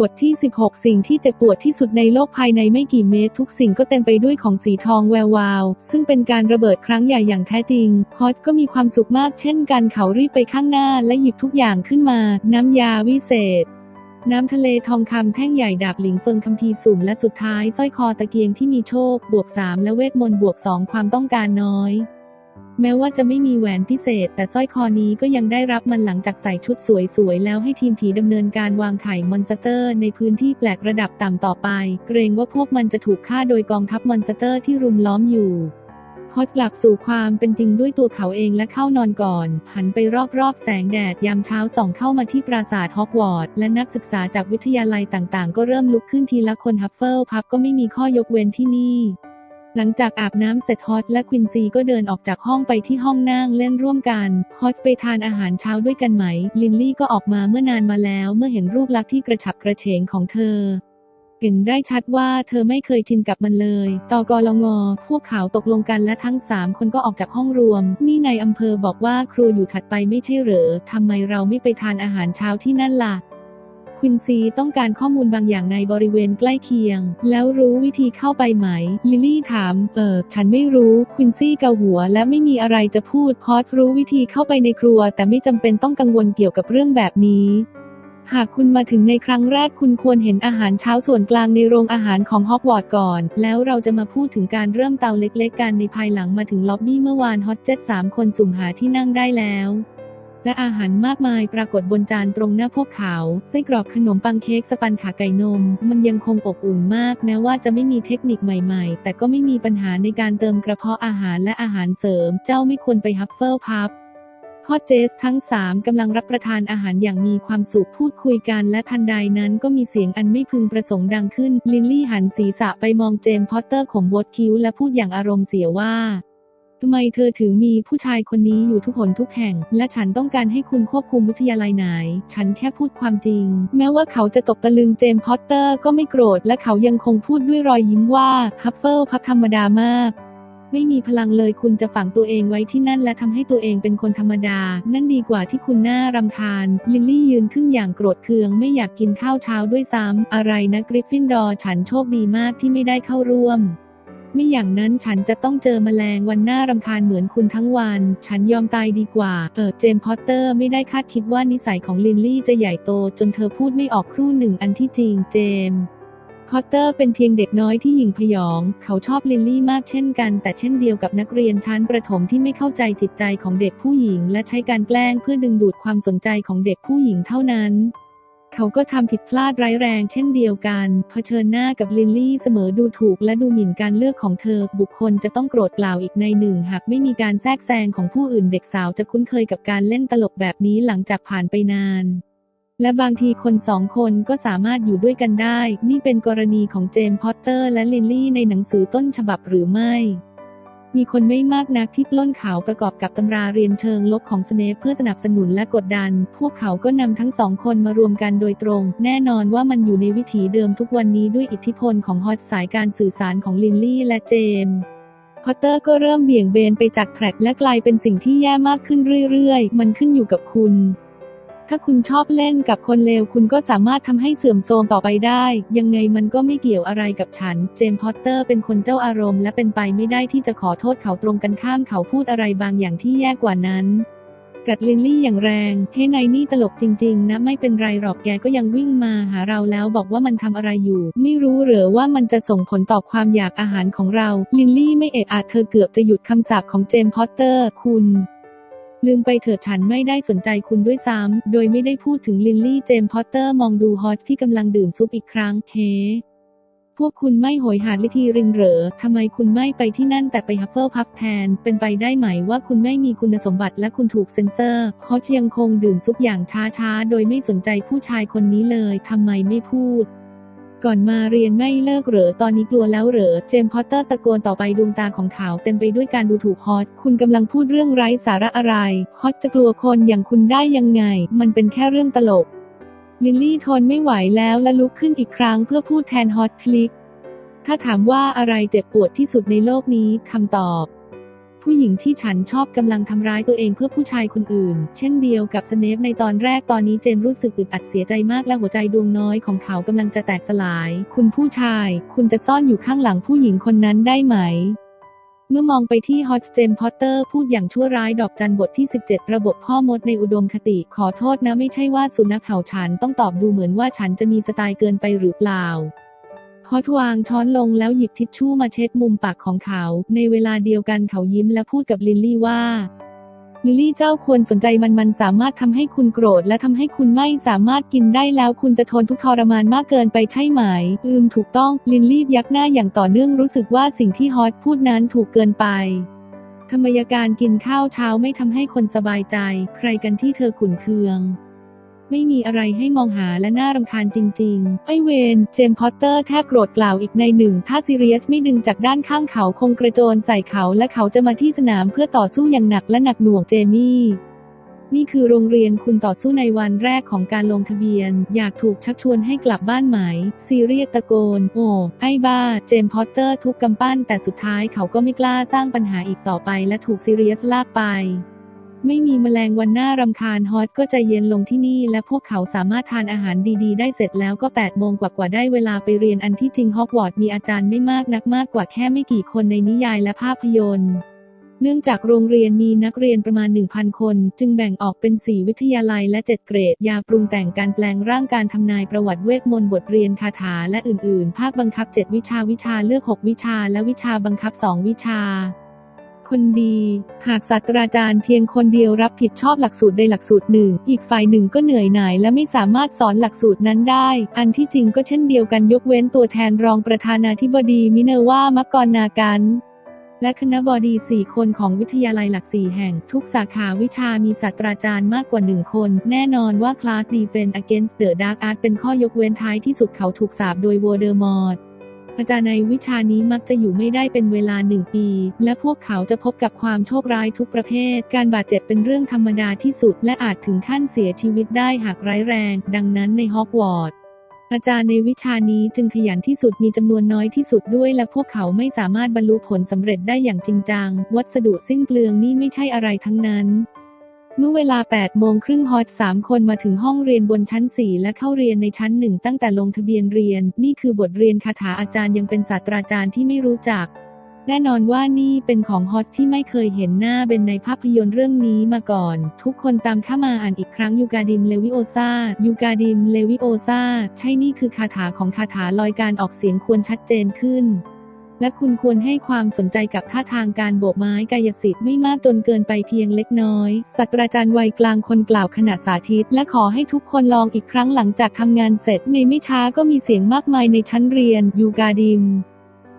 บทที่ 16 สิ่งที่เจ็บปวดที่สุดในโลกภายในไม่กี่เมตรทุกสิ่งก็เต็มไปด้วยของสีทองแวววาว ซึ่งเป็นการระเบิดครั้งใหญ่อย่างแท้จริง ฮอตก็มีความสุขมากเช่นกันเขารีบไปข้างหน้าและหยิบทุกอย่างขึ้นมา น้ำยาวิเศษน้ำทะเลทองคำแท่งใหญ่ดาบหลิงเฟิงคัมภีร์สุ่มและสุดท้ายสร้อยคอตะเกียงที่มีโชค บวก 3 และเวทมนต์บวก 2 ความต้องการน้อย แม้ว่าจะไม่มีแหวนพิเศษ แต่สร้อยคอนี้ก็ยังได้รับมันหลังจากใส่ชุดสวยๆ แล้วให้ทีมผีดำเนินการวางไข่มอนสเตอร์ ในพื้นที่แปลกระดับต่ำต่อไป เกรงว่าพวกมันจะถูกฆ่าโดยกองทัพมอนสเตอร์ที่รุมล้อมอยู่ฮอตกลับสู่ความเป็นจริงด้วยตัวเขาเองและเข้านอนก่อน หันไปรอบๆ แสงแดดยามเช้าส่องเข้ามาที่ปราสาทฮอกวอตส์และนักศึกษาจากวิทยาลัยต่างๆ ก็เริ่มลุกขึ้นทีละคนฮัฟเฟิลพับก็ไม่มีข้อยกเว้นที่นี่ หลังจากอาบน้ำเสร็จฮอตและควินซีก็เดินออกจากห้องไปที่ห้องนั่งเล่นร่วมกัน ฮอตไปทานอาหารเช้าด้วยกันไหม ลินลี่ก็ออกมาเมื่อนานมาแล้ว เมื่อเห็นรูปลักษณ์ที่กระฉับกระเฉงของเธอเห็นได้ชัดว่าเธอไม่เคยชินกับมันเลย ตอกลงอ พวกเขาตกลงกันและทั้งสามคนก็ออกจากห้องรวม นี่ในอำเภอบอกว่าครัวอยู่ถัดไปไม่ใช่เหรอทำไมเราไม่ไปทานอาหารเช้าที่นั่นล่ะ วินซีต้องการข้อมูลบางอย่างในบริเวณใกล้เคียง แล้วรู้วิธีเข้าไปไหม ลิลลี่ถาม เออ ฉันไม่รู้ ควินซี่เกาหัวและไม่มีอะไรจะพูด พอตรู้วิธีเข้าไปในครัว แต่ไม่จำเป็นต้องกังวลเกี่ยวกับเรื่องแบบนี้หากคุณมาถึงในครั้งแรกคุณควรเห็นอาหารเช้าส่วนกลางในโรงอาหารของฮอกวอตส์ก่อน แล้วเราจะมาพูดถึงการเริ่มเตาเล็กๆ กันในภายหลังมาถึงล็อบบี้เมื่อวานฮอตเจ็ตสามคนสุ่มหาที่นั่งได้แล้ว และอาหารมากมายปรากฏบนจานตรงหน้าพวกเขา ไส้กรอกขนมปังเค้กสปันขาไก่นม มันยังคงอบอุ่นมาก แม้ว่าจะไม่มีเทคนิคใหม่ๆ แต่ก็ไม่มีปัญหาในการเติมกระเพาะอาหารและอาหารเสริม เจ้าไม่ควรไปฮับเฟิลพับพ่อเจสทั้งสามกำลังรับประทานอาหารอย่างมีความสุขพูดคุยกันและทันใดนั้นก็มีเสียงอันไม่พึงประสงค์ดังขึ้น ลินลี่หันศีรษะไปมองเจมส์พอตเตอร์ขมบดคิ้วและพูดอย่างอารมณ์เสียว่า ทำไมเธอถึงมีผู้ชายคนนี้อยู่ทุกหนทุกแห่ง และฉันต้องการให้คุณควบคุมวิทยาลัยไหน ฉันแค่พูดความจริง แม้ว่าเขาจะตกตะลึงเจมส์พอตเตอร์ก็ไม่โกรธ และเขายังคงพูดด้วยรอยยิ้มว่าฮัฟเฟิลพับธรรมดามากไม่มีพลังเลยคุณจะฝังตัวเองไว้ที่นั่นและทำให้ตัวเองเป็นคนธรรมดา นั่นดีกว่าที่คุณน่ารำคาญ ลิลลี่ยืนขึ้นอย่างโกรธเคืองไม่อยากกินข้าวเช้าด้วยซ้ำอะไรนะกริฟฟินดอร์ฉันโชคดีมากที่ไม่ได้เข้าร่วม ไม่อย่างนั้นฉันจะต้องเจอแมลงวันหน้ารำคาญเหมือนคุณทั้งวัน ฉันยอมตายดีกว่า เออเจมพอตเตอร์ไม่ได้คาดคิดว่านิสัยของลินลี่จะใหญ่โตจนเธอพูดไม่ออกครู่หนึ่งอันที่จริงเจมพอตเตอร์เป็นเพียงเด็กน้อยที่หยิ่งพยอง เขาชอบลินลี่มากเช่นกัน แต่เช่นเดียวกับนักเรียนชั้นประถมที่ไม่เข้าใจจิตใจของเด็กผู้หญิง และใช้การแกล้งเพื่อดึงดูดความสนใจของเด็กผู้หญิงเท่านั้น เขาก็ทำผิดพลาดร้ายแรงเช่นเดียวกัน เผชิญหน้ากับลินลี่เสมอดูถูกและดูหมิ่นการเลือกของเธอ บุคคลจะต้องโกรธกล่าวอีกในหนึ่ง หากไม่มีการแทรกแซงของผู้อื่นเด็กสาวจะคุ้นเคยกับการเล่นตลกแบบนี้หลังจากผ่านไปนาน และบางทีคนสองคนก็สามารถอยู่ด้วยกันได้ นี่เป็นกรณีของเจมส์พอตเตอร์และลินลี่ในหนังสือต้นฉบับหรือไม่ มีคนไม่มากนักที่ปล้นเขาประกอบกับตำราเรียนเชิงลบของสเนปเพื่อสนับสนุนและกดดัน พวกเขาก็นำทั้งสองคนมารวมกันโดยตรง แน่นอนว่ามันอยู่ในวิถีเดิมทุกวันนี้ด้วยอิทธิพลของฮอตสายการสื่อสารของลินลี่และเจมส์พอตเตอร์ก็เริ่มเบี่ยงเบนไปจากแทร็กและกลายเป็นสิ่งที่แย่มากขึ้นเรื่อยๆ มันขึ้นอยู่กับคุณ ถ้าคุณชอบเล่นกับคนเลวคุณก็สามารถทำให้เสื่อมโทรมต่อไปได้ ยังไงมันก็ไม่เกี่ยวอะไรกับฉัน เจมส์พอตเตอร์เป็นคนเจ้าอารมณ์และเป็นไปไม่ได้ที่จะขอโทษเขาตรงกันข้ามเขาพูดอะไรบางอย่างที่แย่กว่านั้นกัดลินลี่อย่างแรง เฮ้นายนี่ตลกจริง ๆ นะ ไม่เป็นไรหรอกแกก็ยังวิ่งมาหาเราแล้วบอกว่ามันทำอะไรอยู่ ไม่รู้เหรือว่ามันจะส่งผลต่อความอยากอาหารของเรา ลินลี่ไม่เอะอะเธอเกือบจะหยุดคำสาปของเจมส์พอตเตอร์ คุณ ลืมไปเถิดฉันไม่ได้สนใจคุณด้วยซ้ำ โดยไม่ได้พูดถึงลินลี่เจมส์พอตเตอร์มองดูฮอตที่กำลังดื่มซุปอีกครั้ง เฮ พวกคุณไม่โหยหาลิทีริงเหรอ ทำไมคุณไม่ไปที่นั่นแต่ไปฮัฟเฟิลพับแทน เป็นไปได้ไหมว่าคุณไม่มีคุณสมบัติและคุณถูกเซ็นเซอร์ ฮอตยังคงดื่มซุปอย่างช้าๆ โดยไม่สนใจผู้ชายคนนี้เลย ทำไมไม่พูด ก่อนมาเรียนไม่เลิกเหรอ ตอนนี้กลัวแล้วเหรอ เจมส์พอตเตอร์ตะโกนต่อไปดวงตาของเขาเต็มไปด้วยการดูถูกฮอต คุณกำลังพูดเรื่องไร้สาระอะไร ฮอตจะกลัวคนอย่างคุณได้ยังไง มันเป็นแค่เรื่องตลก ลิลลี่ทนไม่ไหวแล้วและลุกขึ้นอีกครั้งเพื่อพูดแทนฮอตคลิก ถ้าถามว่าอะไรเจ็บปวดที่สุดในโลกนี้คำตอบ ผู้หญิงที่ฉันชอบกำลังทำร้ายตัวเองเพื่อผู้ชายคนอื่น เช่นเดียวกับสเนปในตอนแรกตอนนี้เจมรู้สึกอึดอัดเสียใจมากและหัวใจดวงน้อยของเขากำลังจะแตกสลาย คุณผู้ชาย คุณจะซ่อนอยู่ข้างหลังผู้หญิงคนนั้นได้ไหมเมื่อมองไปที่ฮอตเจมพอตเตอร์พูดอย่างชั่วร้ายดอกจันบทที่ 17 ระบบพ่อมดในอุดมคติ ขอโทษนะไม่ใช่ว่าสุนัขเห่าฉันต้องตอบดูเหมือนว่าฉันจะมีสไตล์เกินไปหรือเปล่า ฮอตวางช้อนลงแล้วหยิบทิชชู่มาเช็ดมุมปากของเขา ในเวลาเดียวกันเขายิ้มและพูดกับลิลลี่ว่าลิลลี่เจ้าควรสนใจมันมันสามารถทำให้คุณโกรธและทำให้คุณไม่สามารถกินได้แล้วคุณจะทนทุกข์ทรมานมากเกินไปใช่ไหม อืมถูกต้อง ลินลี่ยักหน้าอย่างต่อเนื่องรู้สึกว่าสิ่งที่ฮอตพูดนั้นถูกเกินไปธรรมยการกินข้าวเช้าไม่ทำให้คนสบายใจ ใครกันที่เธอขุนเคือง ไม่มีอะไรให้มองหาและน่ารำคาญจริง ๆ ไอเวน เจมพอตเตอร์แทบโกรธกล่าวอีกในหนึ่ง ถ้าซีเรียสไม่ดึงจากด้านข้างเขาคงกระโจนใส่เขาและเขาจะมาที่สนามเพื่อต่อสู้อย่างหนักและหนักหน่วงเจมี่นี่คือโรงเรียนคุณต่อสู้ในวันแรกของการลงทะเบียน อยากถูกชักชวนให้กลับบ้านไหม ซีเรียสตะโกน โอ้ไอ้บ้า เจมพอตเตอร์ทุกกำปั้นแต่สุดท้ายเขาก็ไม่กล้าสร้างปัญหาอีกต่อไปและถูกซีเรียสลากไป ไม่มีแมลงวันหน้ารำคาญฮอตก็ใจเย็นลงที่นี่ และพวกเขาสามารถทานอาหารดีๆ ได้เสร็จแล้วก็ 8 โมงกว่าๆได้เวลาไปเรียนอันที่จริงฮอกวอตส์มีอาจารย์ไม่มากนักมากกว่าแค่ไม่กี่คนในนิยายและภาพยนตร์เนื่องจากโรงเรียนมีนักเรียนประมาณ 1,000 คน จึงแบ่งออกเป็น 4 วิทยาลัยและ 7 เกรด ยาปรุงแต่งการแปลงร่างการทำนายประวัติเวทมนต์บทเรียนคาถาและอื่น ๆ ภาคบังคับ 7 วิชาวิชาเลือก 6 วิชา และวิชาบังคับ 2 วิชา คนดี หากศาสตราจารย์เพียงคนเดียวรับผิดชอบหลักสูตรใดหลักสูตรหนึ่ง อีกฝ่ายหนึ่งก็เหนื่อยหน่ายและไม่สามารถสอนหลักสูตรนั้นได้ อันที่จริงก็เช่นเดียวกันยกเว้นตัวแทนรองประธานาธิบดีมิเนอร์ว่ามักกรนากันและคณะบดี 4 คนของวิทยาลัยหลัก4แห่ง ทุกสาขาวิชามีศาสตราจารย์มากกว่า 1 คน แน่นอนว่าคลาส Defense Against the Dark Art เป็นข้อยกเว้นท้ายที่สุดเขาถูกสาบโดยโวเดอร์มอร์ อาจารย์ในวิชานี้มักจะอยู่ไม่ได้เป็นเวลาหนึ่งปี และพวกเขาจะพบกับความโชคร้ายทุกประเภท การบาดเจ็บเป็นเรื่องธรรมดาที่สุด และอาจถึงขั้นเสียชีวิตได้หากร้ายแรง ดังนั้นในฮอกวอตส์อาจารย์ในวิชานี้จึงขยันที่สุดมีจำนวนน้อยที่สุดด้วย และพวกเขาไม่สามารถบรรลุผลสำเร็จได้อย่างจริงจัง วัสดุสิ้นเปลืองนี่ไม่ใช่อะไรทั้งนั้น เมื่อเวลา 8 โมงครึ่งฮอตสามคนมาถึงห้องเรียนบนชั้น 4 และเข้าเรียนในชั้น 1 ตั้งแต่ลงทะเบียนเรียน นี่คือบทเรียนคาถาอาจารย์ยังเป็นศาสตราจารย์ที่ไม่รู้จัก แน่นอนว่านี่เป็นของฮอตที่ไม่เคยเห็นหน้าเป็นในภาพยนตร์เรื่องนี้มาก่อน ทุกคนตามข้ามาอ่านอีกครั้งยูกาดิมเลวิโอซายูกาดิมเลวิโอซาใช่นี่คือคาถาของคาถาลอยการออกเสียงควรชัดเจนขึ้น และคุณควรให้ความสนใจกับท่าทางการโบกไม้กายสิทธิ์ไม่มากจนเกินไปเพียงเล็กน้อยศาสตราจารย์วัยกลางคนกล่าวขณะสาธิต และขอให้ทุกคนลองอีกครั้งหลังจากทำงานเสร็จในไม่ช้าก็มีเสียงมากมายในชั้นเรียนยูกาดิม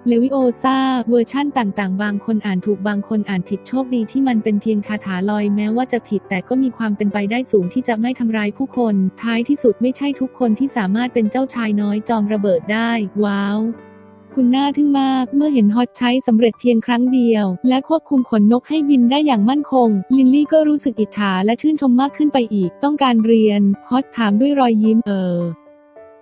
เลวิโอซาเวอร์ชั่นต่างๆ บางคนอ่านถูกบางคนอ่านผิดโชคดีที่มันเป็นเพียงคาถาลอยแม้ว่าจะผิด แต่ก็มีความเป็นไปได้สูงที่จะไม่ทำร้ายผู้คน ท้ายที่สุดไม่ใช่ทุกคนที่สามารถเป็นเจ้าชายน้อยจอมระเบิดได้ ว้าว คุณน่าทึ่งมาก เมื่อเห็นฮอตใช้สำเร็จเพียงครั้งเดียว และควบคุมขนนกให้บินได้อย่างมั่นคง ลินลี่ก็รู้สึกอิจฉาและชื่นชมมากขึ้นไปอีก ต้องการเรียน ฮอตถามด้วยรอยยิ้มเออ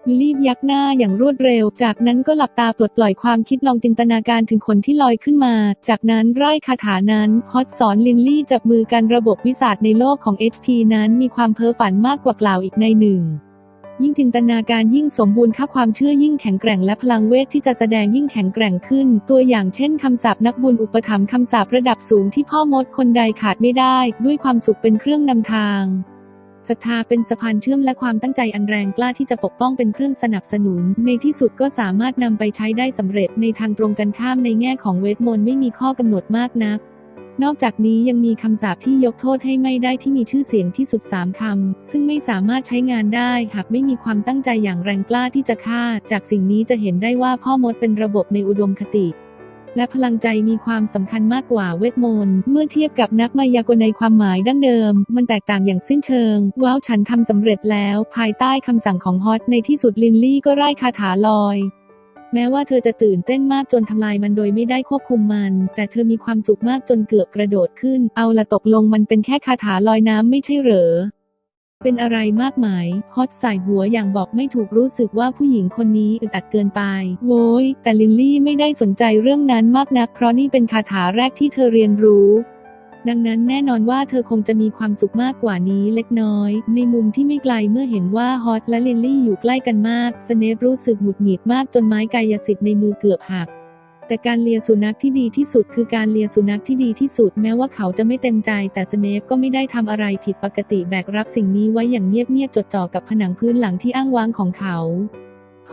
ลิลลี่ยักหน้าอย่างรวดเร็ว จากนั้นก็หลับตาปลดปล่อยความคิดลองจินตนาการถึงขนที่ลอยขึ้นมา จากนั้นไร่คาถานั้น ฮอตสอนลินลี่จับมือกันระบบวิสาสในโลกของ HP นั้นมีความเพ้อฝันมากกว่ากล่าวอีกในหนึ่ง ยิ่งจินตนาการยิ่งสมบูรณ์ค่าความเชื่อยิ่งแข็งแกร่งและพลังเวทที่จะแสดงยิ่งแข็งแกร่งขึ้น ตัวอย่างเช่นคำสาปนักบุญอุปถัมภ์คำสาประดับสูงที่พ่อมดคนใดขาดไม่ได้ ด้วยความสุขเป็นเครื่องนำทางศรัทธาเป็นสะพานเชื่อมและความตั้งใจอันแรงกล้าที่จะปกป้องเป็นเครื่องสนับสนุน ในที่สุดก็สามารถนำไปใช้ได้สำเร็จในทางตรงกันข้ามในแง่ของเวทมนต์ไม่มีข้อกำหนดมากนัก นอกจากนี้ยังมีคำสาปที่ยกโทษให้ไม่ได้ที่มีชื่อเสียงที่สุดสามคำ ซึ่งไม่สามารถใช้งานได้หากไม่มีความตั้งใจอย่างแรงกล้าที่จะฆ่า จากสิ่งนี้จะเห็นได้ว่าพ่อมดเป็นระบบในอุดมคติ และพลังใจมีความสำคัญมากกว่าเวทมนต์ เมื่อเทียบกับนักมายากลในความหมายดั้งเดิม มันแตกต่างอย่างสิ้นเชิง ว้าวฉันทำสำเร็จแล้ว ภายใต้คำสั่งของฮอตในที่สุดลินลี่ก็ไล่คาถาลอย แม้ว่าเธอจะตื่นเต้นมากจนทำลายมันโดยไม่ได้ควบคุมมัน แต่เธอมีความสุขมากจนเกือบกระโดดขึ้น เอาละตกลงมันเป็นแค่คาถาลอยน้ำไม่ใช่เหรอ เป็นอะไรมากไหมฮอตใส่หัวอย่างบอกไม่ถูกรู้สึกว่าผู้หญิงคนนี้อึดอัดเกินไป โว้ย แต่ลินลี่ไม่ได้สนใจเรื่องนั้นมากนัก เพราะนี่เป็นคาถาแรกที่เธอเรียนรู้ ดังนั้นแน่นอนว่าเธอคงจะมีความสุขมากกว่านี้เล็กน้อย ในมุมที่ไม่ไกลเมื่อเห็นว่าฮอตและลินลี่อยู่ใกล้กันมาก สเนปรู้สึกหงุดหงิดมากจนไม้กายสิทธิ์ในมือเกือบหัก แต่การเลียสุนัขที่ดีที่สุดคือการเลียสุนัขที่ดีที่สุดแม้ว่าเขาจะไม่เต็มใจ แต่สเนปก็ไม่ได้ทำอะไรผิดปกติแบกรับสิ่งนี้ไว้อย่างเงียบๆจดจ่อกับผนังพื้นหลังที่อ้างว้างของเขา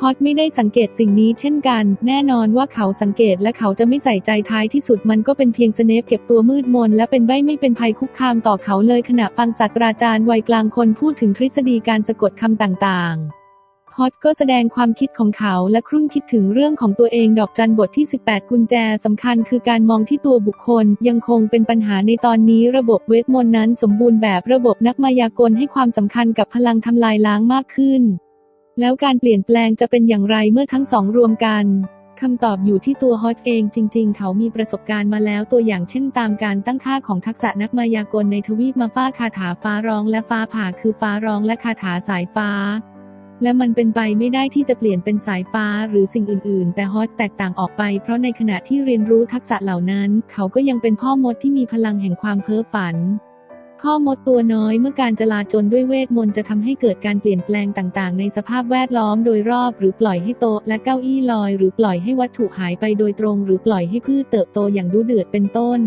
ฮอตไม่ได้สังเกตสิ่งนี้เช่นกัน แน่นอนว่าเขาสังเกตและเขาจะไม่ใส่ใจท้ายที่สุดมันก็เป็นเพียงสเนปเก็บตัวมืดมนและเป็นใบไม่เป็นภัยคุกคามต่อเขาเลยขณะฟังศาสตราจารย์วัยกลางคนพูดถึงทฤษฎีการสะกดคำต่างๆฮอตก็แสดงความคิดของเขาและครุ่นคิดถึงเรื่องของตัวเองดอกจันบทที่ 18 กุญแจสำคัญคือการมองที่ตัวบุคคล ยังคงเป็นปัญหาในตอนนี้ระบบเวทมนต์นั้นสมบูรณ์แบบระบบนักมายากลให้ความสำคัญกับพลังทำลายล้างมากขึ้น แล้วการเปลี่ยนแปลงจะเป็นอย่างไรเมื่อทั้งสองรวมกันคำตอบอยู่ที่ตัวฮอตเองจริง ๆ เขามีประสบการณ์มาแล้วตัวอย่างเช่นตามการตั้งค่าของทักษะนักมายากลในทวีปมาฟ้าคาถาฟ้าร้องและฟ้าผ่าคือฟ้าร้องและคาถาสายฟ้า และมันเป็นไปไม่ได้ที่จะเปลี่ยนเป็นสายฟ้าหรือสิ่งอื่น ๆ แต่ฮอตแตกต่างออกไป เพราะในขณะที่เรียนรู้ทักษะเหล่านั้น เขาก็ยังเป็นพ่อมดที่มีพลังแห่งความเพ้อฝัน พ่อมดตัวน้อยเมื่อการจลาจลด้วยเวทมนต์จะทำให้เกิดการเปลี่ยนแปลงต่างๆ ในสภาพแวดล้อมโดยรอบหรือปล่อยให้โต๊ะและเก้าอี้ลอย หรือปล่อยให้วัตถุหายไปโดยตรง หรือปล่อยให้พืชเติบโตอย่างดุเดือดเป็นต้น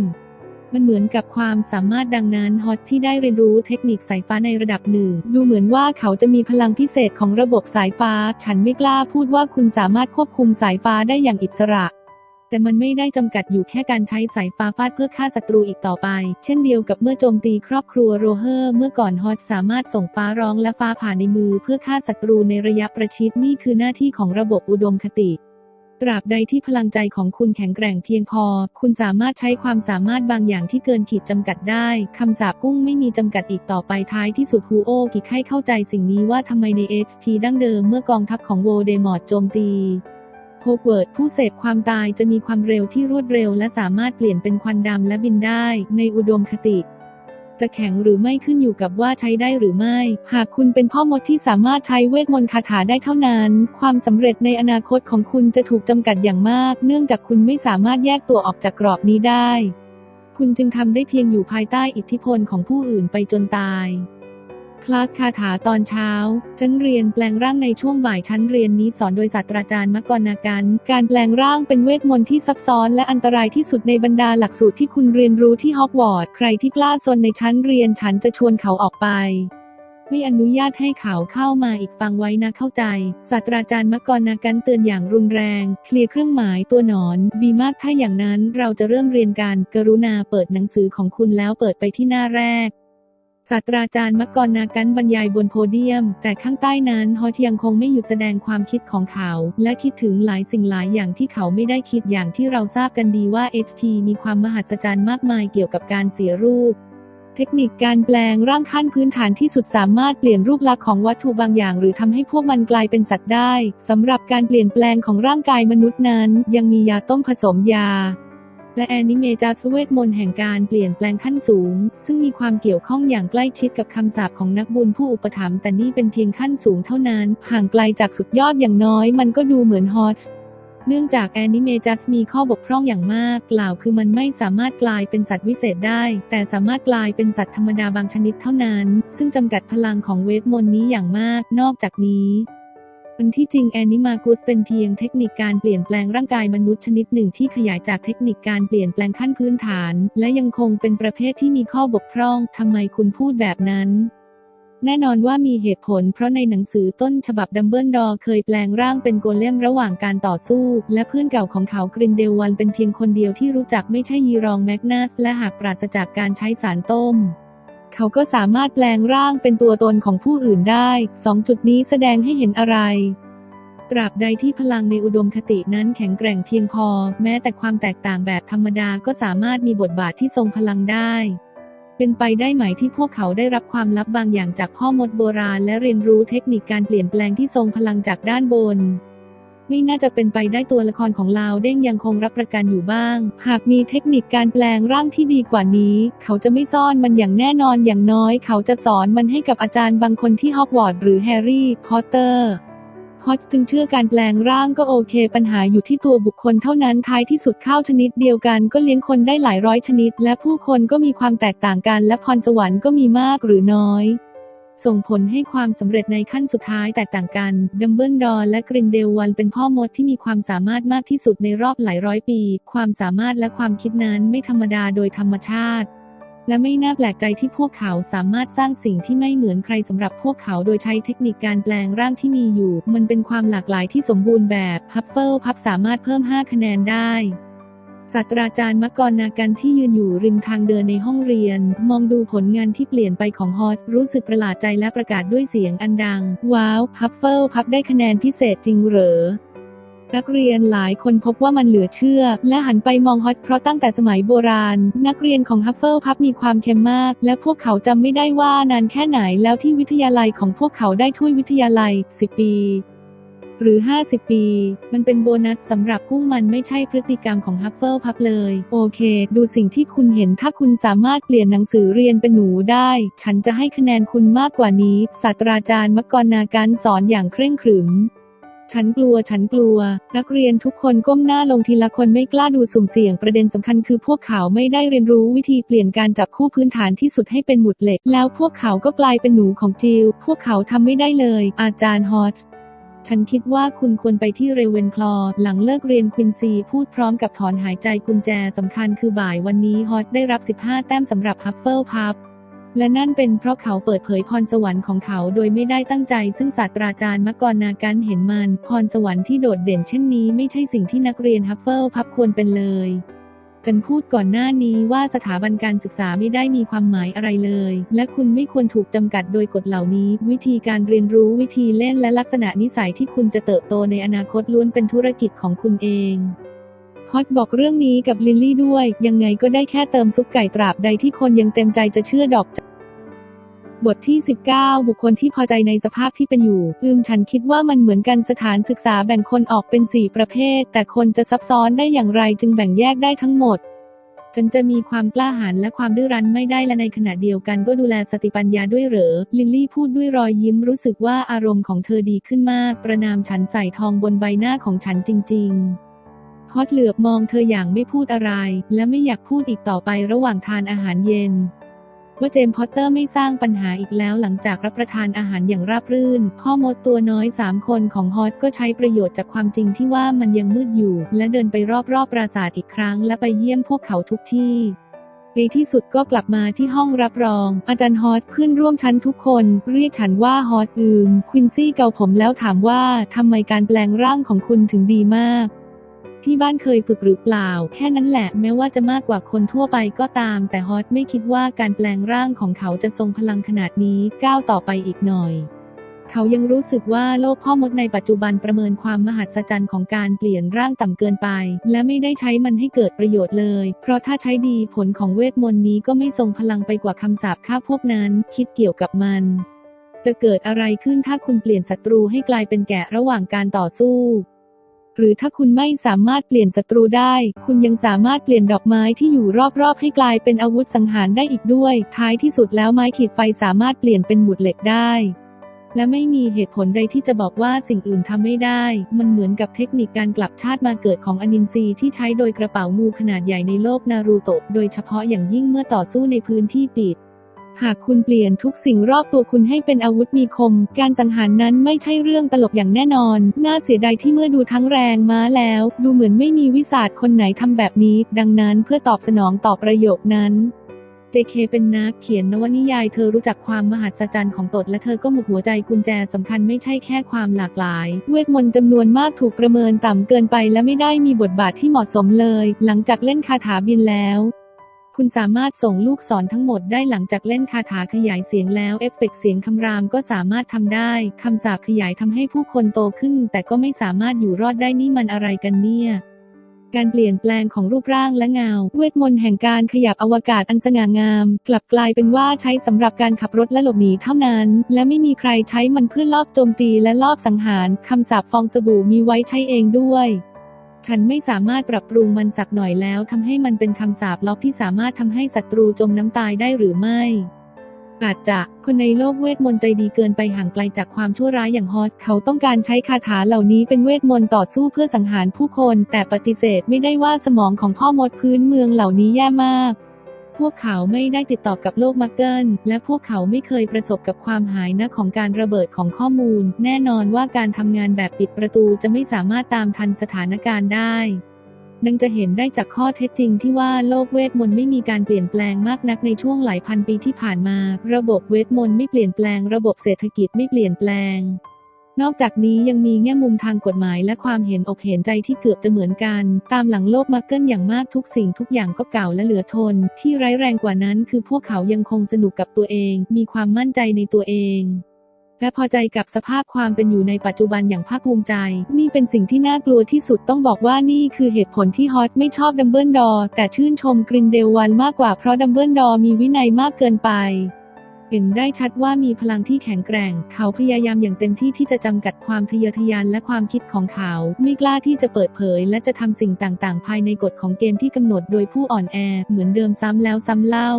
มันเหมือนกับความสามารถดังนั้นฮอตที่ได้เรียนรู้เทคนิคสายฟ้าในระดับหนึ่ง ดูเหมือนว่าเขาจะมีพลังพิเศษของระบบสายฟ้า ฉันไม่กล้าพูดว่าคุณสามารถควบคุมสายฟ้าได้อย่างอิสระ แต่มันไม่ได้จำกัดอยู่แค่การใช้สายฟ้าฟาดเพื่อฆ่าศัตรูอีกต่อไป เช่นเดียวกับเมื่อโจมตีครอบครัวโรเฮอร์ เมื่อก่อนฮอตสามารถส่งฟ้าร้องและฟ้าผ่าในมือเพื่อฆ่าศัตรูในระยะประชิดนี่คือหน้าที่ของระบบอุดมคติตราบใดที่พลังใจของคุณแข็งแกร่งเพียงพอ คุณสามารถใช้ความสามารถบางอย่างที่เกินขีดจำกัดได้ คำสาปกุ้งไม่มีจำกัดอีกต่อไปท้ายที่สุดฮูโอกิให้เข้าใจสิ่งนี้ว่าทำไมในเอพีดั้งเดิมเมื่อกองทัพของโวเดมอร์โจมตี โฮเวิร์ดผู้เสพความตายจะมีความเร็วที่รวดเร็ว และสามารถเปลี่ยนเป็นควันดำและบินได้ ในอุดมคติจะแข็งหรือไม่ขึ้นอยู่กับว่าใช้ได้หรือไม่ หากคุณเป็นพ่อมดที่สามารถใช้เวทมนต์คาถาได้เท่านั้น ความสำเร็จในอนาคตของคุณจะถูกจำกัดอย่างมาก เนื่องจากคุณไม่สามารถแยกตัวออกจากกรอบนี้ได้ คุณจึงทำได้เพียงอยู่ภายใต้อิทธิพลของผู้อื่นไปจนตาย คลาสคาถาตอนเช้าชั้นเรียนแปลงร่างในช่วงบ่ายชั้นเรียนนี้สอนโดยศาสตราจารย์มกรนากันการแปลงร่างเป็นเวทมนต์ที่ซับซ้อนและอันตรายที่สุดในบรรดาหลักสูตรที่คุณเรียนรู้ที่ฮอกวอตส์ ใครที่กล้าซนในชั้นเรียนฉันจะชวนเขาออกไปไม่อนุญาตให้เขาเข้ามาอีกฟังไว้นะเข้าใจ ศาสตราจารย์มกรนากันเตือนอย่างรุนแรง เคลียร์เครื่องหมายตัวหนอน ดีมากถ้าอย่างนั้นเราจะเริ่มเรียนกันกรุณาเปิดหนังสือของคุณแล้วเปิดไปที่หน้าแรก ศาสตราจารย์มกรนากันบรรยายบนโพเดียม แต่ข้างใต้นั้นฮอตยังคงไม่หยุดแสดงความคิดของเขา และคิดถึงหลายสิ่งหลายอย่างที่เขาไม่ได้คิดอย่างที่เราทราบกันดีว่า HP มีความมหัศจรรย์มากมายเกี่ยวกับการเสียรูปเทคนิคการแปลงร่างขั้นพื้นฐานที่สุดสามารถเปลี่ยนรูปลักษณ์ของวัตถุบางอย่าง หรือทำให้พวกมันกลายเป็นสัตว์ได้สำหรับการเปลี่ยนแปลงของร่างกายมนุษย์นั้น ยังมียาต้มผสมยา และแอนิเมจัสเวทมนต์แห่งการเปลี่ยนแปลงขั้นสูง ซึ่งมีความเกี่ยวข้องอย่างใกล้ชิดกับคำสาปของนักบุญผู้อุปถัมภ์แต่นี่เป็นเพียงขั้นสูงเท่านั้น ห่างไกลจากสุดยอดอย่างน้อยมันก็ดูเหมือนฮอตเนื่องจากแอนิเมจัสมีข้อบกพร่องอย่างมากกล่าวคือมันไม่สามารถกลายเป็นสัตว์วิเศษได้ แต่สามารถกลายเป็นสัตว์ธรรมดาบางชนิดเท่านั้น ซึ่งจำกัดพลังของเวทมนต์นี้อย่างมาก นอกจากนี้ อันที่จริงแอนิมากุสเป็นเพียงเทคนิคการเปลี่ยนแปลงร่างกายมนุษย์ชนิดหนึ่งที่ขยายจากเทคนิคการเปลี่ยนแปลงขั้นพื้นฐาน และยังคงเป็นประเภทที่มีข้อบกพร่องทำไมคุณพูดแบบนั้นแน่นอนว่ามีเหตุผลเพราะในหนังสือต้นฉบับดัมเบิลดอร์เคยแปลงร่างเป็นโกลเลมระหว่างการต่อสู้ และเพื่อนเก่าของเขากรินเดลวันเป็นเพียงคนเดียวที่รู้จักไม่ใช่ยีรองแมกนัสและหากปราศจากการใช้สารต้ม เขาก็สามารถแปลงร่างเป็นตัวตนของผู้อื่นได้ สองจุดนี้แสดงให้เห็นอะไร ตราบใดที่พลังในอุดมคตินั้นแข็งแกร่งเพียงพอ แม้แต่ความแตกต่างแบบธรรมดาก็สามารถมีบทบาทที่ทรงพลังได้ เป็นไปได้ไหมที่พวกเขาได้รับความลับบางอย่างจากพ่อมดโบราณ และเรียนรู้เทคนิคการเปลี่ยนแปลงที่ทรงพลังจากด้านบน ไม่น่าจะเป็นไปได้ตัวละครของลาวเด้งยังคงรับประกันอยู่บ้าง หากมีเทคนิคการแปลงร่างที่ดีกว่านี้ เขาจะไม่ซ่อนมันอย่างแน่นอนอย่างน้อย เขาจะสอนมันให้กับอาจารย์บางคนที่ฮอกวอตส์หรือแฮร์รี่พอตเตอร์ฮอตจึงเชื่อการแปลงร่างก็โอเค ปัญหาอยู่ที่ตัวบุคคลเท่านั้นท้ายที่สุดข้าวชนิดเดียวกันก็เลี้ยงคนได้หลายร้อยชนิด และผู้คนก็มีความแตกต่างกันและพรสวรรค์ก็มีมากหรือน้อย ส่งผลให้ความสำเร็จในขั้นสุดท้ายแตกต่างกันดัมเบิลดอร์และกรินเดลวันเป็นพ่อมดที่มีความสามารถมากที่สุดในรอบหลายร้อยปี ความสามารถและความคิดนั้นไม่ธรรมดาโดยธรรมชาติและไม่น่าแปลกใจที่พวกเขาสามารถสร้างสิ่งที่ไม่เหมือนใครสำหรับพวกเขาโดยใช้เทคนิคการแปลงร่างที่มีอยู่ มันเป็นความหลากหลายที่สมบูรณ์แบบ พัฟเฟิลพับสามารถเพิ่ม 5 คะแนนได้ ศาสตราจารย์มกรนากันที่ยืนอยู่ริมทางเดินในห้องเรียน มองดูผลงานที่เปลี่ยนไปของฮอตรู้สึกประหลาดใจและประกาศด้วยเสียงอันดัง ว้าวพัฟเฟิลพับได้คะแนนพิเศษจริงเหรอนักเรียนหลายคนพบว่ามันเหลือเชื่อ และหันไปมองฮอตเพราะตั้งแต่สมัยโบราณ นักเรียนของฮัฟเฟิลพับมีความเค็มมาก และพวกเขาจำไม่ได้ว่านานแค่ไหนแล้วที่วิทยาลัยของพวกเขาได้ถ้วยวิทยาลัย 10 ปี หรือ 50 ปี มันเป็นโบนัสสำหรับกุ้งมันไม่ใช่พฤติกรรมของฮัฟเฟิลพับเลย โอเค ดูสิ่งที่คุณเห็นถ้าคุณสามารถเปลี่ยนหนังสือเรียนเป็นหนูได้ ฉันจะให้คะแนนคุณมากกว่านี้ ศาสตราจารย์มกรนาการสอนอย่างเคร่งขรึมฉันกลัว ฉันกลัว นักเรียนทุกคนก้มหน้าลงทีละคนไม่กล้าดูสุ่มเสี่ยง ประเด็นสำคัญคือพวกเขาไม่ได้เรียนรู้วิธีเปลี่ยนการจับคู่พื้นฐานที่สุดให้เป็นหมุดเหล็ก แล้วพวกเขาก็กลายเป็นหนูของจิลพวกเขาทำไม่ได้เลย อาจารย์ฮอต ฉันคิดว่าคุณควรไปที่เรเวนคลอหลังเลิกเรียนควินซีพูดพร้อมกับถอนหายใจกุญแจสำคัญคือบ่ายวันนี้ฮอตได้รับ 15 แต้มสำหรับฮัฟเฟิลพับและนั่นเป็นเพราะเขาเปิดเผยพรสวรรค์ของเขาโดยไม่ได้ตั้งใจ ซึ่งศาสตราจารย์มกรนากันเห็นมัน พรสวรรค์ที่โดดเด่นเช่นนี้ไม่ใช่สิ่งที่นักเรียนฮัฟเฟิลพับควรเป็นเลย กันพูดก่อนหน้านี้ว่าสถาบันการศึกษาไม่ได้มีความหมายอะไรเลย และคุณไม่ควรถูกจำกัดโดยกฎเหล่านี้ วิธีการเรียนรู้วิธีเล่นและลักษณะนิสัยที่คุณจะเติบโตในอนาคตล้วนเป็นธุรกิจของคุณเองฮอตบอกเรื่องนี้กับลิลลี่ด้วย ยังไงก็ได้แค่เติมซุปไก่ตราบใดที่คนยังเต็มใจจะเชื่อดอกจัน บทที่ 19 บุคคลที่พอใจในสภาพที่เป็นอยู่ อืมฉันคิดว่ามันเหมือนกันสถานศึกษาแบ่งคนออกเป็น 4 ประเภท แต่คนจะซับซ้อนได้อย่างไรจึงแบ่งแยกได้ทั้งหมดฉันจะมีความกล้าหาญและความดื้อรั้นไม่ได้และในขณะเดียวกันก็ดูแลสติปัญญาด้วยเหรอ ลิลลี่พูดด้วยรอยยิ้มรู้สึกว่าอารมณ์ของเธอดีขึ้นมาก ประนามฉันใส่ทองบนใบหน้าของฉันจริง ๆฮอตเหลือบมองเธออย่างไม่พูดอะไร และไม่อยากพูดอีกต่อไประหว่างทานอาหารเย็น ว่าเจมส์พอตเตอร์ไม่สร้างปัญหาอีกแล้วหลังจากรับประทานอาหารอย่างราบรื่น พ่อมดตัวน้อยสามคนของฮอตก็ใช้ประโยชน์จากความจริงที่ว่ามันยังมืดอยู่ และเดินไปรอบๆปราสาทอีกครั้ง และไปเยี่ยมพวกเขาทุกที่ในที่สุดก็กลับมาที่ห้องรับรอง อาจารย์ฮอตเพื่อนร่วมชั้นทุกคน เรียกฉันว่าฮอตอืมควินซี่เกาผมแล้วถามว่าทำไมการแปลงร่างของคุณถึงดีมาก ที่บ้านเคยฝึกหรือเปล่า แค่นั้นแหละแม้ว่าจะมากกว่าคนทั่วไปก็ตาม แต่ฮอตไม่คิดว่าการแปลงร่างของเขาจะทรงพลังขนาดนี้ก้าวต่อไปอีกหน่อย เขายังรู้สึกว่าโลกพ่อมดในปัจจุบันประเมินความมหัศจรรย์ของการเปลี่ยนร่างต่ำเกินไป และไม่ได้ใช้มันให้เกิดประโยชน์เลย เพราะถ้าใช้ดีผลของเวทมนต์นี้ก็ไม่ทรงพลังไปกว่าคำสาปฆ่าพวกนั้น คิดเกี่ยวกับมัน จะเกิดอะไรขึ้นถ้าคุณเปลี่ยนศัตรูให้กลายเป็นแกะระหว่างการต่อสู้ หรือถ้าคุณไม่สามารถเปลี่ยนศัตรูได้ คุณยังสามารถเปลี่ยนดอกไม้ที่อยู่รอบๆ ให้กลายเป็นอาวุธสังหารได้อีกด้วย ท้ายที่สุดแล้วไม้ขีดไฟสามารถเปลี่ยนเป็นหมุดเหล็กได้ และไม่มีเหตุผลใดที่จะบอกว่าสิ่งอื่นทำไม่ได้ มันเหมือนกับเทคนิคการกลับชาติมาเกิดของอนินซีที่ใช้โดยกระเป๋างูขนาดใหญ่ในโลกนารูโตะ โดยเฉพาะอย่างยิ่งเมื่อต่อสู้ในพื้นที่ปิด หากคุณเปลี่ยนทุกสิ่งรอบตัวคุณให้เป็นอาวุธมีคม การสังหารนั้นไม่ใช่เรื่องตลกอย่างแน่นอน น่าเสียดายที่เมื่อดูทั้งแรงม้าแล้ว ดูเหมือนไม่มีวิสาทคนไหนทำแบบนี้ ดังนั้นเพื่อตอบสนองต่อประโยคนั้นเจเคเป็นนักเขียนนวนิยายเธอรู้จักความมหัศจรรย์ของตนและเธอก็หมกหัวใจกุญแจสำคัญไม่ใช่แค่ความหลากหลาย เวทมนต์จำนวนมากถูกประเมินต่ำเกินไปและไม่ได้มีบทบาทที่เหมาะสมเลย หลังจากเล่นคาถาบินแล้ว คุณสามารถส่งลูกศรทั้งหมดได้หลังจากเล่นคาถาขยายเสียงแล้วเอฟเฟกต์เสียงคำรามก็สามารถทำได้คำสาปขยายทำให้ผู้คนโตขึ้น แต่ก็ไม่สามารถอยู่รอดได้นี่มันอะไรกันเนี่ยการเปลี่ยนแปลงของรูปร่างและเงา เวทมนต์แห่งการขยับอวกาศอันสง่างาม กลับกลายเป็นว่าใช้สำหรับการขับรถและหลบหนีเท่านั้น และไม่มีใครใช้มันเพื่อลอบโจมตีและลอบสังหารคำสาปฟองสบู่มีไว้ใช้เองด้วย ฉันไม่สามารถปรับปรุงมันสักหน่อยแล้วทำให้มันเป็นคำสาปล็อกที่สามารถทำให้ศัตรูจมน้ำตายได้หรือไม่อาจจะคนในโลกเวทมนต์ใจดีเกินไปห่างไกลจากความชั่วร้ายอย่างฮอตเขาต้องการใช้คาถาเหล่านี้เป็นเวทมนต์ต่อสู้เพื่อสังหารผู้คน แต่ปฏิเสธไม่ได้ว่าสมองของพ่อมดพื้นเมืองเหล่านี้แย่มาก พวกเขาไม่ได้ติดต่อกับโลกมักเกิลและพวกเขาไม่เคยประสบกับความหายนะของการระเบิดของข้อมูล แน่นอนว่าการทำงานแบบปิดประตูจะไม่สามารถตามทันสถานการณ์ได้ดังจะเห็นได้จากข้อเท็จจริงที่ว่าโลกเวทมนต์ไม่มีการเปลี่ยนแปลงมากนักในช่วงหลายพันปีที่ผ่านมา ระบบเวทมนต์ไม่เปลี่ยนแปลง ระบบเศรษฐกิจไม่เปลี่ยนแปลง นอกจากนี้ยังมีแง่มุมทางกฎหมายและความเห็นอกเห็นใจที่เกือบจะเหมือนกัน ตามหลังโลกมาเกิลอย่างมากทุกสิ่งทุกอย่างก็เก่าและเหลือทน ที่ร้ายแรงกว่านั้นคือพวกเขายังคงสนุกกับตัวเอง มีความมั่นใจในตัวเองและพอใจกับสภาพความเป็นอยู่ในปัจจุบันอย่างภาคภูมิใจ นี่เป็นสิ่งที่น่ากลัวที่สุดต้องบอกว่านี่คือเหตุผลที่ฮอตไม่ชอบดัมเบิลดอร์แต่ชื่นชมกรินเดลวันมากกว่าเพราะดัมเบิลดอร์มีวินัยมากเกินไป เห็นได้ชัดว่ามีพลังที่แข็งแกร่ง เขาพยายามอย่างเต็มที่ที่จะจำกัดความทะเยอทะยานและความคิดของเขา ไม่กล้าที่จะเปิดเผย และจะทำสิ่งต่างๆ ภายในกฎของเกมที่กำหนดโดยผู้อ่อนแอ เหมือนเดิมซ้ำแล้วซ้ำเล่า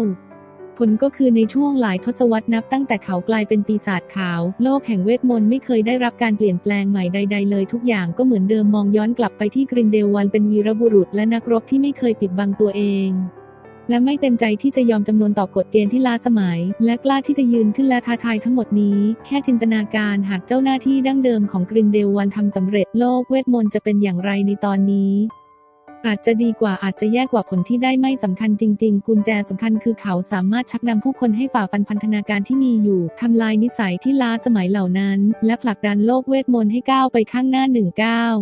ผลก็คือในช่วงหลายทศวรรษนับตั้งแต่เขากลายเป็นปีศาจขาว โลกแห่งเวทมนต์ไม่เคยได้รับการเปลี่ยนแปลงใหม่ใด ๆ เลยทุกอย่างก็เหมือนเดิมมองย้อนกลับไปที่กรินเดลวันเป็นวีรบุรุษและนักรบที่ไม่เคยปิดบังตัวเอง และไม่เต็มใจที่จะยอมจำนวนต่อกฎเกณฑ์ที่ล้าสมัย และกล้าที่จะยืนขึ้นและท้าทายทั้งหมดนี้ แค่จินตนาการหากเจ้าหน้าที่ดั้งเดิมของกรินเดลวันทำสำเร็จโลกเวทมนต์จะเป็นอย่างไรในตอนนี้อาจจะดีกว่าอาจจะแย่กว่าผลที่ได้ไม่สำคัญจริง ๆ กุญแจสำคัญคือเขาสามารถชักนำผู้คนให้ฝ่าฟันพันธนาการที่มีอยู่ทำลายนิสัยที่ล้าสมัยเหล่านั้น และผลักดันโลกเวทมนต์ให้ก้าวไปข้างหน้าหนึ่งก้าว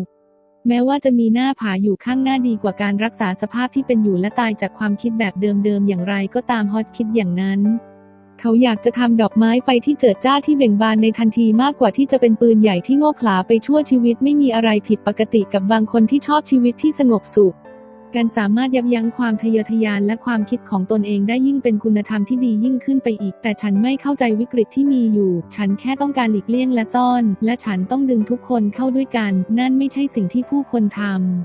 แม้ว่าจะมีหน้าผาอยู่ข้างหน้าดีกว่าการรักษาสภาพที่เป็นอยู่และตายจากความคิดแบบเดิมๆอย่างไรก็ตามฮอตคิดอย่างนั้นเขาอยากจะทำดอกไม้ไฟที่เจิดจ้าที่เบ่งบานในทันทีมากกว่าที่จะเป็นปืนใหญ่ที่โง่เขลาไปชั่วชีวิตไม่มีอะไรผิดปกติกับบางคนที่ชอบชีวิตที่สงบสุข การสามารถยับยั้งความทะเยอทะยานและความคิดของตนเองได้ยิ่งเป็นคุณธรรมที่ดียิ่งขึ้นไปอีก แต่ฉันไม่เข้าใจวิกฤตที่มีอยู่ ฉันแค่ต้องการหลีกเลี่ยงและซ่อน และฉันต้องดึงทุกคนเข้าด้วยกัน นั่นไม่ใช่สิ่งที่ผู้คนท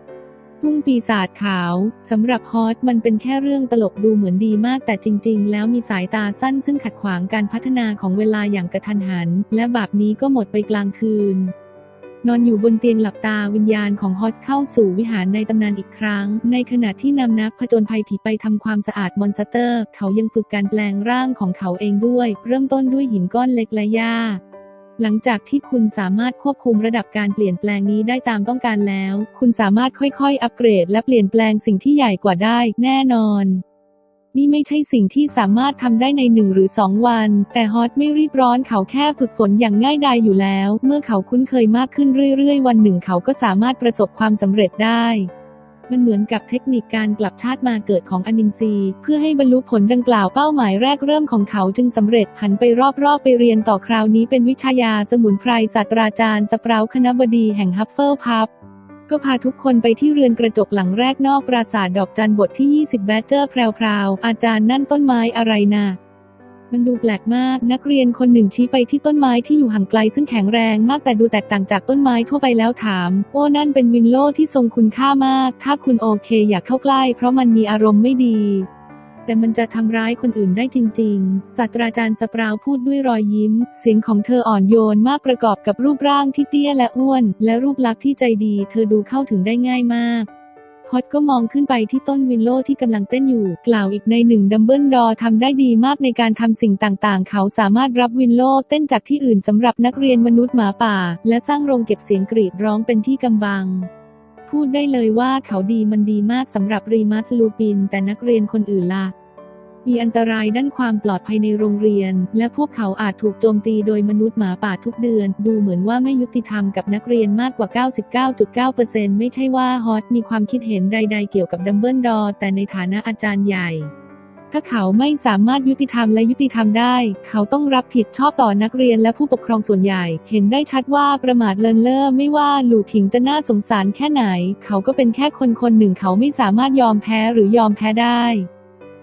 ำพุ่งปีศาจขาว สำหรับฮอตมันเป็นแค่เรื่องตลกดูเหมือนดีมากแต่จริง ๆ แล้วมีสายตาสั้นซึ่งขัดขวางการพัฒนาของเวลาอย่างกระทันหัน และแบบนี้ก็หมดไปกลางคืน นอนอยู่บนเตียงหลับตาวิญญาณของฮอตเข้าสู่วิหารในตำนานอีกครั้ง ในขณะที่นำนักผจญภัยผีไปทำความสะอาดมอนสเตอร์ เขายังฝึกการแปลงร่างของเขาเองด้วย เริ่มต้นด้วยหินก้อนเล็กและหญ้าหลังจากที่คุณสามารถควบคุมระดับการเปลี่ยนแปลงนี้ได้ตามต้องการแล้ว คุณสามารถค่อยๆ อัปเกรด และเปลี่ยนแปลงสิ่งที่ใหญ่กว่าได้ แน่นอน นี่ไม่ใช่สิ่งที่สามารถทำได้ในหนึ่งหรือสองวัน แต่ฮอตไม่รีบร้อนเขาแค่ฝึกฝนอย่างง่ายดายอยู่แล้ว เมื่อเขาคุ้นเคยมากขึ้นเรื่อยๆ วันหนึ่งเขาก็สามารถประสบความสำเร็จได้มันเหมือนกับเทคนิคการกลับชาติมาเกิดของอนินซีเพื่อให้บรรลุผลดังกล่าวเป้าหมายแรกเริ่มของเขาจึงสำเร็จหันไปรอบๆ ไปเรียนต่อคราวนี้เป็นวิชายาสมุนไพรศาสตราจารย์สปราวคณบดีแห่งฮัฟเฟิลพับ ก็พาทุกคนไปที่เรือนกระจกหลังแรกนอกปราสาทดอกจันบทที่ 20 แบตเจอร์แพรวๆอาจารย์นั่นต้นไม้อะไรนะมันดูแปลกมาก นักเรียนคนหนึ่งชี้ไปที่ต้นไม้ที่อยู่ห่างไกลซึ่งแข็งแรงมากแต่ดูแตกต่างจากต้นไม้ทั่วไปแล้วถาม โอ้นั่นเป็นวินโลที่ทรงคุณค่ามาก ถ้าคุณโอเค อยากเข้าใกล้ เพราะมันมีอารมณ์ไม่ดี แต่มันจะทำร้ายคนอื่นได้จริง ๆ ศาสตราจารย์สปราวพูดด้วยรอยยิ้ม เสียงของเธออ่อนโยนมากประกอบกับรูปร่างที่เตี้ยและอ้วน และรูปลักษณ์ที่ใจดี เธอดูเข้าถึงได้ง่ายมากพอดก็มองขึ้นไปที่ต้นวินโลที่กำลังเต้นอยู่ กล่าวอีกในหนึ่งดัมเบิลดอทำได้ดีมากในการทำสิ่งต่างๆ เขาสามารถรับวินโลเต้นจากที่อื่นสำหรับนักเรียนมนุษย์หมาป่า และสร้างโรงเก็บเสียงกรีดร้องเป็นที่กำบัง พูดได้เลยว่าเขาดีมันดีมากสำหรับรีมัสลูปิน แต่นักเรียนคนอื่นล่ะ มีอันตรายด้านความปลอดภัยในโรงเรียน และพวกเขาอาจถูกโจมตีโดยมนุษย์หมาป่าทุกเดือน ดูเหมือนว่าไม่ยุติธรรมกับนักเรียนมากกว่า 99.9%ไม่ใช่ว่าฮอตมีความคิดเห็นใด ๆ เกี่ยวกับดัมเบิลดอร์แต่ในฐานะอาจารย์ใหญ่ ถ้าเขาไม่สามารถยุติธรรมและยุติธรรมได้ เขาต้องรับผิดชอบต่อนักเรียนและผู้ปกครองส่วนใหญ่ เห็นได้ชัดว่าประมาทเลินเล่อไม่ว่าหลู่ผิงจะน่าสงสารแค่ไหน เขาก็เป็นแค่คนคนหนึ่งเขาไม่สามารถยอมแพ้หรือยอมแพ้ได้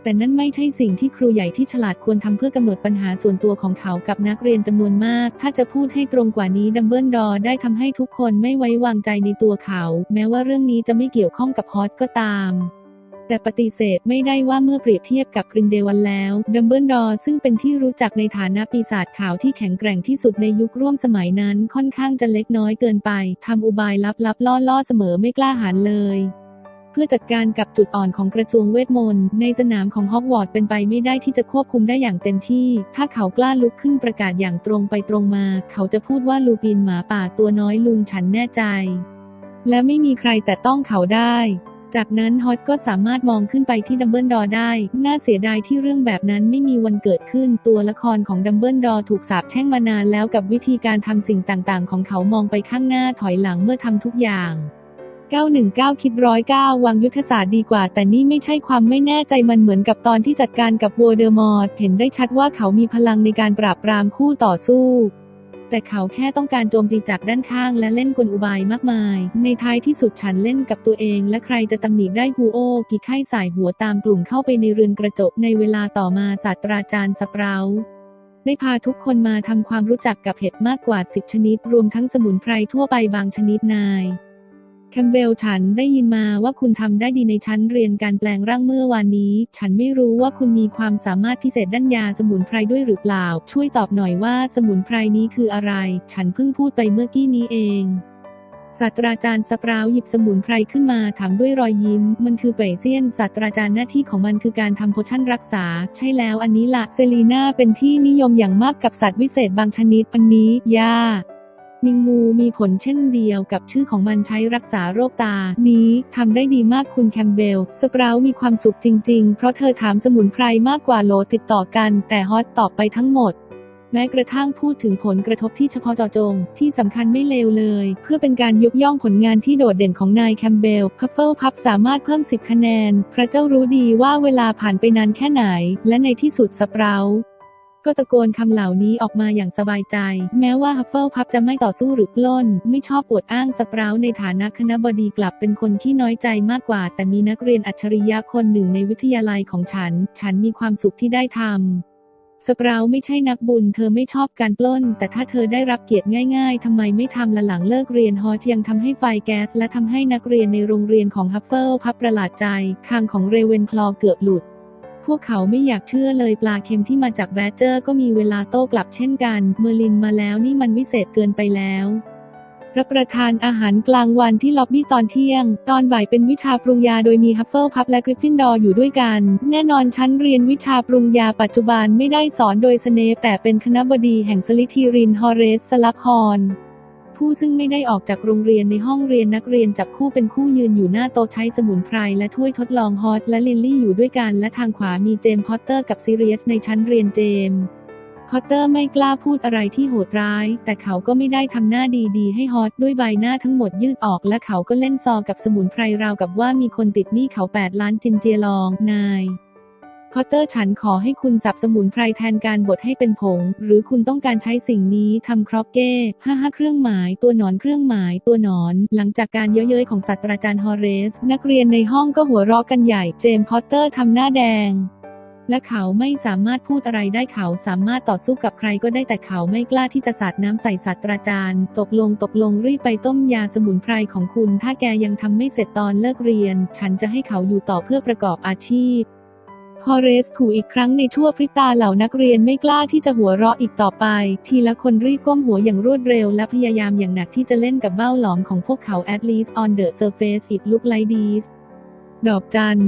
แต่นั่นไม่ใช่สิ่งที่ครูใหญ่ที่ฉลาดควรทำเพื่อกำหนดปัญหาส่วนตัวของเขากับนักเรียนจำนวนมาก ถ้าจะพูดให้ตรงกว่านี้ดัมเบิลดอร์ได้ทำให้ทุกคนไม่ไว้วางใจในตัวเขา แม้ว่าเรื่องนี้จะไม่เกี่ยวข้องกับฮอตก็ตาม แต่ปฏิเสธไม่ได้ว่าเมื่อเปรียบเทียบกับกรินเดวันแล้ว ดัมเบิลดอร์ซึ่งเป็นที่รู้จักในฐานะปีศาจขาวที่แข็งแกร่งที่สุดในยุคร่วมสมัยนั้นค่อนข้างจะเล็กน้อยเกินไปทำอุบายลับๆล่อๆเสมอไม่กล้าหาญเลยเพื่อจัดการกับจุดอ่อนของกระทรวงเวทมนต์ในสนามของฮอกวอตส์เป็นไปไม่ได้ที่จะควบคุมได้อย่างเต็มที่ ถ้าเขากล้าลุกขึ้นประกาศอย่างตรงไปตรงมา เขาจะพูดว่าลูปินหมาป่าตัวน้อยลุงฉันแน่ใจ และไม่มีใครแต่ต้องเขาได้ จากนั้นฮอตก็สามารถมองขึ้นไปที่ดัมเบิลดอร์ได้ น่าเสียดายที่เรื่องแบบนั้นไม่มีวันเกิดขึ้น ตัวละครของดัมเบิลดอร์ถูกสาปแช่งมานานแล้วกับวิธีการทำสิ่งต่างๆ ของเขามองไปข้างหน้าถอยหลังเมื่อทำทุกอย่าง919 คิดร้อยเก้าวางยุทธศาสตร์ดีกว่า แต่นี่ไม่ใช่ความไม่แน่ใจมันเหมือนกับตอนที่จัดการกับวอเดอร์มอร์เห็นได้ชัดว่าเขามีพลังในการปราบปรามคู่ต่อสู้ แต่เขาแค่ต้องการโจมตีจากด้านข้างและเล่นกลอุบายมากมาย ในท้ายที่สุดฉันเล่นกับตัวเองและใครจะตำหนิได้ฮูโอกิไข้สายหัวตามกลุ่มเข้าไปในเรือนกระจกในเวลาต่อมาศาสตราจารย์สเปราได้พาทุกคนมาทำความรู้จักกับเห็ดมากกว่า 10 ชนิด รวมทั้งสมุนไพรทั่วไปบางชนิดนาย แคมเบลฉันได้ยินมาว่าคุณทำได้ดีในชั้นเรียนการแปลงร่างเมื่อวานนี้ ฉันไม่รู้ว่าคุณมีความสามารถพิเศษด้านยาสมุนไพรด้วยหรือเปล่า ช่วยตอบหน่อยว่าสมุนไพรนี้คืออะไร ฉันเพิ่งพูดไปเมื่อกี้นี้เองศาสตราจารย์สปราวหยิบสมุนไพรขึ้นมาถามด้วยรอยยิ้ม มันคือเปรเซียนศาสตราจารย์หน้าที่ของมันคือการทำโพชั่นรักษา ใช่แล้วอันนี้ละเซลีนาเป็นที่นิยมอย่างมากกับสัตว์วิเศษบางชนิดอันนี้ยา มิงมูมีผลเช่นเดียวกับชื่อของมันใช้รักษาโรคตา นี้ทำได้ดีมากคุณแคมเบล สปราวมีความสุขจริง ๆ เพราะเธอถามสมุนไพรมากกว่าโหลติดต่อกัน แต่ฮอตตอบไปทั้งหมดแม้กระทั่งพูดถึงผลกระทบที่เฉพาะเจาะจง ที่สำคัญไม่เลวเลย เพื่อเป็นการยกย่องผลงานที่โดดเด่นของนายแคมเบลพัฟเฟิลพับสามารถเพิ่ม 10 คะแนน พระเจ้ารู้ดีว่าเวลาผ่านไปนานแค่ไหน และในที่สุดสปรา ก็ตะโกนคำเหล่านี้ออกมาอย่างสบายใจ แม้ว่าฮัฟเฟิลพับจะไม่ต่อสู้หรือปล้น ไม่ชอบปวดอ้างสปราวในฐานะคณะบดีกลับเป็นคนที่น้อยใจมากกว่า แต่มีนักเรียนอัจฉริยะคนหนึ่งในวิทยาลัยของฉัน ฉันมีความสุขที่ได้ทำสปราวไม่ใช่นักบุญ เธอไม่ชอบการปล้น แต่ถ้าเธอได้รับเกียรติง่ายๆทำไมไม่ทำละหลังเลิกเรียนฮอตยังทำให้ไฟแก๊สและทำให้นักเรียนในโรงเรียนของฮัฟเฟิลพับประหลาดใจ คางของเรเวนคลอเกือบหลุด พวกเขาไม่อยากเชื่อเลยปลาเค็มที่มาจากแบดเจอร์ก็มีเวลาโต้กลับเช่นกัน เมอร์ลินมาแล้วนี่มันวิเศษเกินไปแล้วรับประทานอาหารกลางวันที่ล็อบบี้ตอนเที่ยง ตอนบ่ายเป็นวิชาปรุงยาโดยมีฮัฟเฟิลพับและกริฟฟินดอร์อยู่ด้วยกัน แน่นอนชั้นเรียนวิชาปรุงยาปัจจุบันไม่ได้สอนโดยสเนปแต่เป็นคณะบดีแห่งสลิธีรินฮอเรสสลักฮอน ผู้ซึ่งไม่ได้ออกจากโรงเรียนในห้องเรียนนักเรียนจับคู่เป็นคู่ยืนอยู่หน้าโต๊ะใช้สมุนไพรและถ้วยทดลองฮอตและลินลี่อยู่ด้วยกันและทางขวามีเจมส์พอตเตอร์กับซีเรียสในชั้นเรียนเจมส์พอตเตอร์ไม่กล้าพูดอะไรที่โหดร้าย แต่เขาก็ไม่ได้ทำหน้าดีๆ ให้ฮอตด้วยใบหน้าทั้งหมดยืดออก และเขาก็เล่นซอกับสมุนไพรราวกับว่ามีคนติดหนี้เขา 8 ล้านจินเจียลอง นาย พอตเตอร์ฉันขอให้คุณสับสมุนไพรแทนการบดให้เป็นผง หรือคุณต้องการใช้สิ่งนี้ทำครอกเก้ห้าห้าเครื่องหมาย ตัวหนอนเครื่องหมาย ตัวหนอน หลังจากการเย้ยๆของศาสตราจารย์ฮอเรส นักเรียนในห้องก็หัวเราะกันใหญ่ เจมส์พอตเตอร์ทำหน้าแดง และเขาไม่สามารถพูดอะไรได้เขาสามารถต่อสู้กับใครก็ได้แต่เขาไม่กล้าที่จะสาดน้ำใส่ศาสตราจารย์ ตกลงตกลงรีบไปต้มยาสมุนไพรของคุณ ถ้าแกยังทำไม่เสร็จตอนเลิกเรียน ฉันจะให้เขาอยู่ต่อเพื่อประกอบอาชีพ ฮอเรสขู่อีกครั้งในชั่วพริบตาเหล่านักเรียนไม่กล้าที่จะหัวเราะอีกต่อไป ทีละคนรีบก้มหัวอย่างรวดเร็ว และพยายามอย่างหนักที่จะเล่นกับเบ้าหลอมของพวกเขา at least on the surface it look like this ดอกจัน